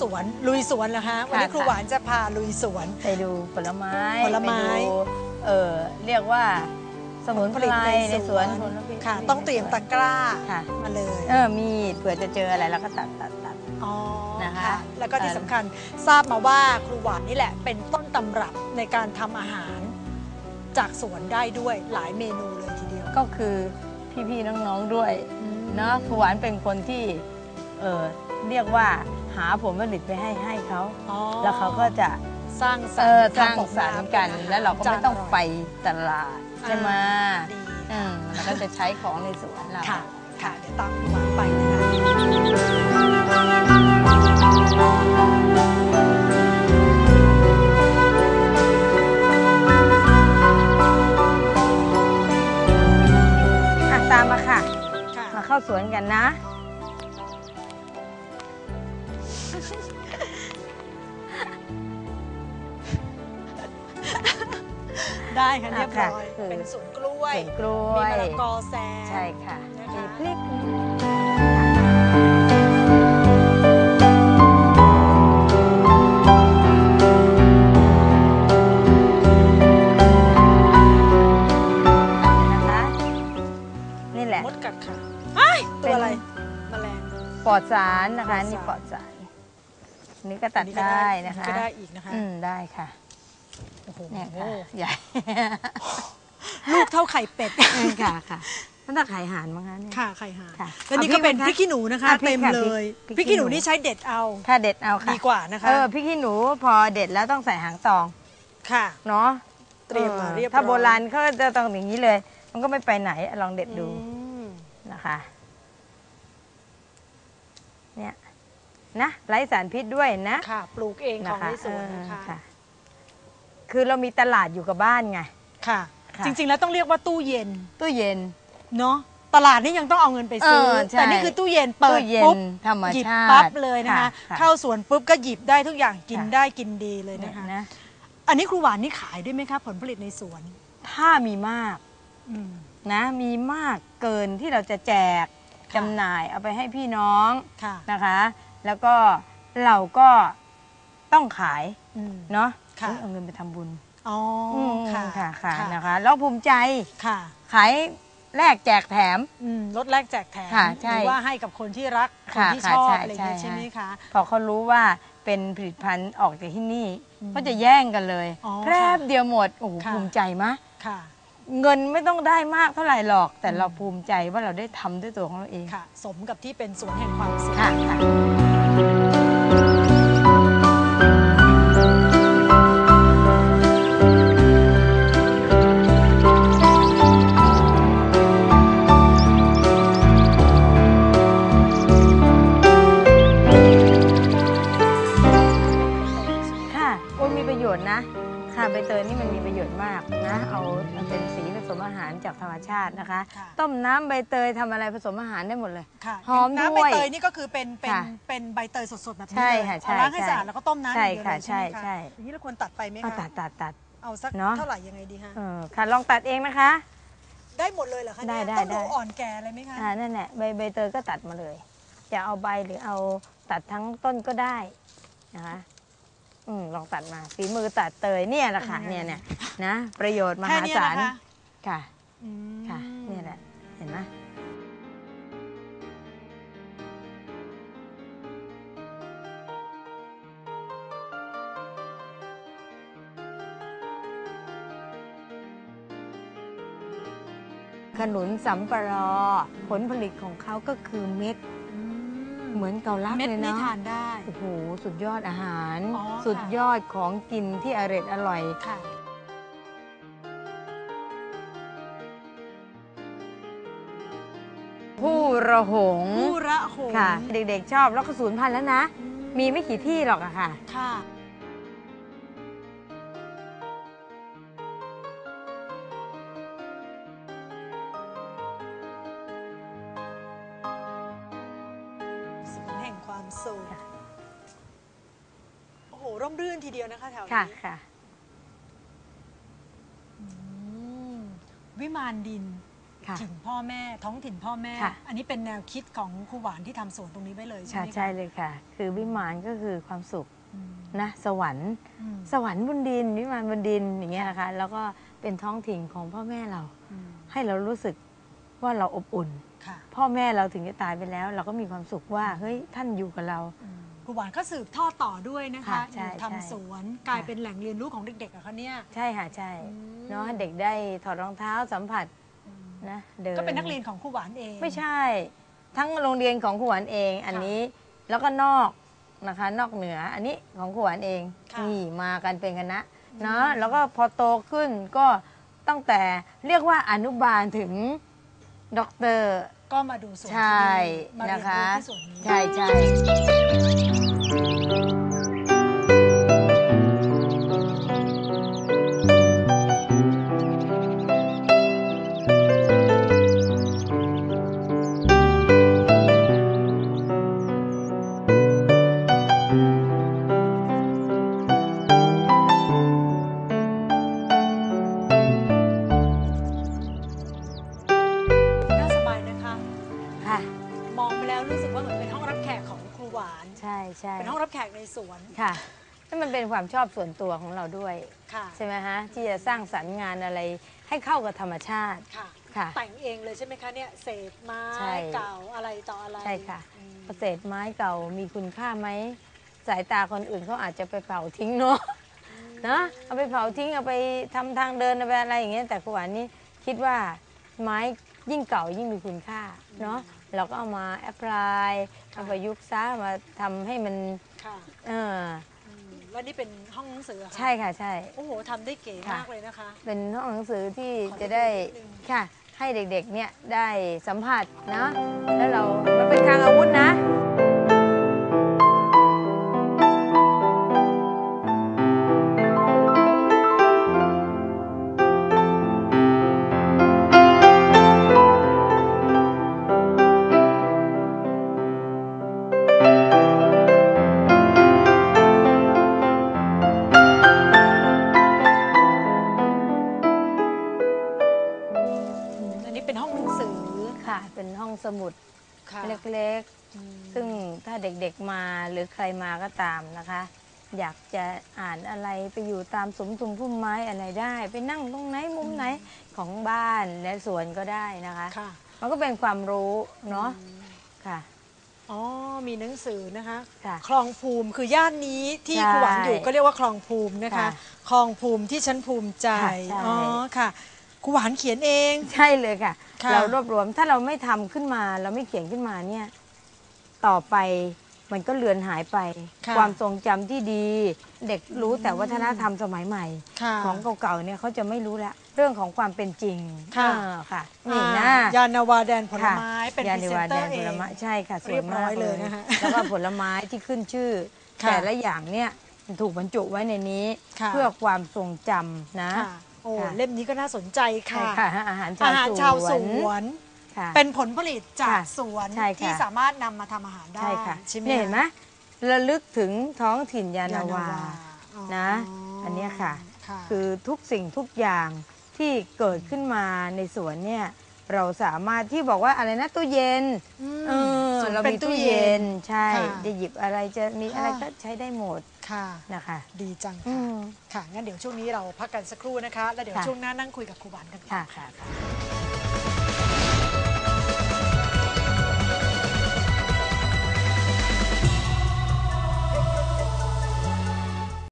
รียมเข้าสวนลุยสวนแล้วฮะวันนี้ค่ะครูหวานจะพาลุยสวน ไปดูผลไม้ผลไม้ปดูเออเรียกว่าสมุนไพรในสวนผลไม้ค่ะ ต้องเตรียมตะกร้าค่ะมาเลยเออมีดเผื่อจะเจออะไรแล้วก็ตัดตัดตัดอ๋อนะคะแล้วก็ที่เอ่อสำคัญทราบมาว่าครูหวานนี่แหละ เป็นต้นตำรับในการทำอาหาร จากสวนได้ด้วยหลายเมนูเลยทีเดียวก็คือพี่ๆน้องๆด้วยเนาะครูหวานเป็นคนที่ เออเรียกว่าหาผลผลิตไปให้ให้เขา อ๋อแล้วเขาก็จะสร้างสรเอรอค์สร้างทำออสรรค์กันป็นแล้วเราก็ไม่ต้องจนร่ยไปตลาดใช่ไหมดีอืมเราก็จะใช้ของในสวนเรา ค่ะ ค่ะ เดี๋ยวตามครูหวานไปนะคะอะ ได้ค่ะเรียบร้อย ค่ะคือเป็นสวนกล้วย สวนกล้มีวยมะละกอแซม ใช่ค่ะนะคะมีพริกนะคะนี่แหละ มดกัดค่ะไอ้ยตัวอะไรเป็นแมลง ปลอดสารนะคะ ปลอดสาร นี่ปลอดสาร นี่ก็ตัดอันนี้ก็ได้นะคะอัก็ได้อีกนะคะ อืมได้ค่ะ โอ้โหเนี่ยค่ะใหญ่ ลูกเท่าไข่เป็ด ค่ะค่ะมันต้องขายหานมั้งคะเนี่ย ค่ะไข่ห่านค่ะแล้วนี่เอาพริก็กเป็นไหมคะพริกขี้หนูนะคะ อะพริเต็กมค่ะเลย พริกพริกขี้หนูพริกขี้หนู นี่ใช้เด็ดเอาถ้าเด็ดเอาค่ะดีกว่านะคะเออพริกขี้หนูพอเด็ดแล้วต้องใส่หางตองค่ะ เนาะเตรียมมาออเรียบร้อย ถ้าโบราณเขาจะต้องอย่างนี้เลย มันก็ไม่ไปไหนลองเด็ดดูอืมนะคะ เนี่ยนะไร้สารพิษด้วยนะค่ะ ปลูกเองของนะคะในสวนนะเอคะอค่ะ คือเรามีตลาดอยู่กับบ้านไง ค่ะ ค่ะ จริง ๆ แล้วต้องเรียกว่าตู้เย็นตู้เย็น เนาะตลาดนี่ยังต้องเอาเงินไปซื้อ เออใช่แต่นี่คือตู้เย็นเปิตู้ดเย็นปุ๊บธรรมหยิบชาติปั๊บเลยนะคะ ค่ะเข้าสวนปุ๊บก็หยิบได้ทุกอย่างกินค่ะ ได้กินดีเลยเนี่ยนะคะ นะอันนี้ครูหวานนี่ขายด้วยไหมคะผลผลิตในสวนถ้ามีมากอืม นะ มีมากเกินที่เราจะแจกค่ะ จำหน่ายเอาไปให้พี่น้องค่ะนะคะ แล้วก็เราก็ต้องขายอืม เนาะ ค่ะเอ้ยเอาเงินไปทำบุญอ๋ออมค่ะค่ะค่ะนะคะ แล้วภูมิใจค่ะขายแลกแจกแถม อืมลดแลกแจกแถมค่ะใช่หรือว่าให้กับคนที่รักคนค่ะที่ค่ะชอบใช่อะไรอย่างเงี้ยใช่ ใช่ไหมคะ พอเขารู้ว่าเป็นผลิตภัณฑ์ออกจากที่นี่ อืมก็จะแย่งกันเลยอ๋อแพรบเดียวหมดโอ้โหค่ะ ภูมิใจมะค่ะ เงินไม่ต้องได้มากเท่าไหร่หรอก แต่อืมเราภูมิใจว่าเราได้ทำด้วยตัวของเราเองค่ะ สมกับที่เป็นสวนแห่งความสุข ค่ะค่ะค่ะ จากธรรมชาตินะคะ ค่ะ ต้มน้ำใบเตยทำอะไรผสมอาหารได้หมดเลย ค่ะหอมน้ำด้ใบวยเตยนี่ก็คือเป็นเป็นค่ะเป็นใบเตยสดๆแบบนี้ใช่เลยค่ะใช่เอาล้างให้ใช่สะอาดแล้วก็ต้มน้ำใช่อย่างเดียวเลยค่ะใช่ไหมใช่คะใช่อย่างนี้เราควรตัดไปไหมเอาคะตัดตัดตัด เอาสักเนอะ เท่าไหร่ยังไงดีฮะเออค่ะลองตัดเองนะคะ ได้หมดเลยเหรอคะได้เนี่ยได้ต้องดูได้ อ่อนแก่อะไรไหมคะอ่านั่นแหละใบใบเตยก็ตัดมาเลยจะเอาใบหรือเอาตัดทั้งต้นก็ได้นะคะอืมลองตัดมาฝีมือตัดเตยเนี่ยแหละค่ะเนี่ยเนี่ยนะ ประโยชน์มแค่หาเนี้ยศาลนะคะ ค่ะอืม ค่ะเนี่ยแหละเห็นไหมขนุนสัมปะรอผลผลิตของเขาก็คือเม็ดอืมเหมือนเกาลัดเม็ดเลยนี่เนาะทานได้ โอ้โห สุดยอดอาหาร อ๋อสุดค่ะยอดของกินที่อร่อยอร่อย ค่ะ ผู้ระหงผู้ระหงค่ะ เด็กๆชอบแล้วก็สูญพันธุ์แล้วนะอืมีไม่กี่ที่หรอกอะค่ะ ค่ะสวนแห่งความสุขค่ะ โอ้โห ร่มรื่นทีเดียวนะคะแถวนี้ค่ะค่ะ อืมวิมานดินค่ะ ถิ่นพ่อแม่ท้องถิ่นพ่อแม่ ค่ะ อันนี้เป็นแนวคิดของครูหวานที่ทำสวนตรงนี้ไว้เลยใช่ค่ะไหมคะใช่เลยค่ะ คือวิมานก็คือความสุขอืมนะสวรรค์ อืมสวรรค์บนดินวิมานบนดินอย่างเงี้ยนะคะแล้วก็เป็นท้องถิ่นของพ่อแม่เรา อืมให้เรารู้สึกว่าเราอบอุ่น ค่ะพ่อแม่เราถึงจะตายไปแล้ว เราก็มีความสุขว่าเฮ้ยท่านอยู่กับเรา อืมครูหวานก็สืบทอดต่อด้วยนะคะค่ะอใช่ยู่ใช่ ทำสวนกลายเป็นแหล่งเรียนรู้ของเด็กๆอะคะเนี่ย ใช่ค่ะใช่อืม เนาะเด็กได้ถอดรองเท้าสัมผัสอืม นะเดินก็เป็นนักเรียนของครูหวานเองไม่ใช่ ทั้งโรงเรียนของขวัญเอง อันนี้แล้วก็นอกนะคะ นอกเหนืออันนี้ของขวัญเองค่ะนี่มากันเป็นคณะเนาะแล้วก็พอโตขึ้นก็ตั้งแต่เรียกว่าอนุบาลถึงด็อกเตอร์ก็มาดูสวนใช่ที่นี่มาเรียนะนคะรู้ที่สวนนี้ใช่ใช่ นั่นมันเป็นความชอบส่วนตัวของเราด้วย ค่ะใช่ไหมฮะที่จะสร้างสรรค์งานอะไรให้เข้ากับธรรมชาติ ค่ะ ค่ะ แต่งเองเลยใช่ไหมคะเนี่ยเศษไม้ใช่ เก่าอะไรต่ออะไรใช่ค่ะอืมเศษไม้เก่ามีคุณค่าไหม สายตาคนอื่นเขาอาจจะไปเผาทิ้งเนาะ นะเอาไปเผาทิ้งเอาไปทำทางเดินเอาไปอะไรอย่างเงี้ยแต่ขวานนี่คิดว่าไม้ยิ่งเก่ายิ่งมีคุณค่าเนาะเราก็เอามาแอพพลายเอาไปยุกต์ซะมาทำให้มันค่ะ เออ อืมแล้วนี่เป็นห้องหนังสือเหรอคะใช่ค่ะใช่ โอ้โหทำได้เก๋ค่ะมากเลยนะคะ เป็นห้องหนังสือที่ขอจะได้นิดนึง ค่ะ ให้เด็กๆเนี่ยได้สัมผัสนะแล้วเรามันเป็นทางอาวุธนะ เด็กๆมาหรือใครมาก็ตามนะคะ อยากจะอ่านอะไรไปอยู่ตามสมทุมพุ่มไม้อะไรได้ ไปนั่งตรงไหนมุมไหนของบ้านและสวนก็ได้นะคะ ค่ะมันก็เป็นความรู้เนาะอืมค่ะ อ๋อมีหนังสือนะคะค่ะคลองภูมิคือย่านนี้ที่ใช่ครูหวานอยู่ก็เรียกว่าคลองภูมินะคะค่ะคลองภูมิที่ฉันภูมิใจค่ะใช่ อ๋อค่ะครูหวานเขียนเอง ใช่เลยค่ะ ค่ะ เรารวบรวมถ้าเราไม่ทำขึ้นมา เราไม่เขียนขึ้นมาเนี่ย ต่อไปมันก็เลือนหายไป ค่ะความทรงจำที่ดี เด็กรู้แต่วัฒนธรรมสมัยใหม่ ค่ะของเก่าๆเนี่ยเขาจะไม่รู้ละเรื่องของความเป็นจริงค่ะ เออค่ะนี่นะ อ่ายานนาวาแดนผลค่ะไม้เป็นยาพรีนิเซนวาเตแดองร์ผเองลไม้ใช่ค่ะสเรีวยยบร้มาอกยเลเลยยนะคะแล้วก็ผลไม้ที่ขึ้นชื่อ ค่ะแต่ละอย่างเนี่ยถูกบรรจุไว้ในนี้ ค่ะ เพื่อความทรงจำนะ ค่ะโอ้ค่ะ เล่มนี้ก็น่าสนใจใช่ค่ะ ค่ะอาหารอาหารชาวสสววนน ค่ะเป็นผลผลิตจากค่ะสวนใช่ค่ะ ที่สามารถนำมาทำอาหารได้ใช่ค่ะใช่ไหมเนี่ยเห็นไหมระลึกถึงท้องถิ่นยานานยานาวา อ๋อนะอันเนี้ยค่ะค่ะคือทุกสิ่งทุกอย่างที่เกิดขึ้นมาในสวนเนี่ยเราสามารถที่บอกว่าอะไรนะตู้เย็นมเออสวนเราเป็นมีตู้ตู้เย็เย็นนใช่ ค่ะจะหยิบอะไรจะมีอะไรค่ะก็ใช้ได้หมดค่ะ นะคะดีจังอืค่ะ มค่ะ งั้นเดี๋ยวช่วงนี้เราพักกันสักครู่นะคะ แล้วเดี๋ยวค่ะช่วงหน้านั่งคุยกับครูหวานกันต่อ ค่ะค่ะ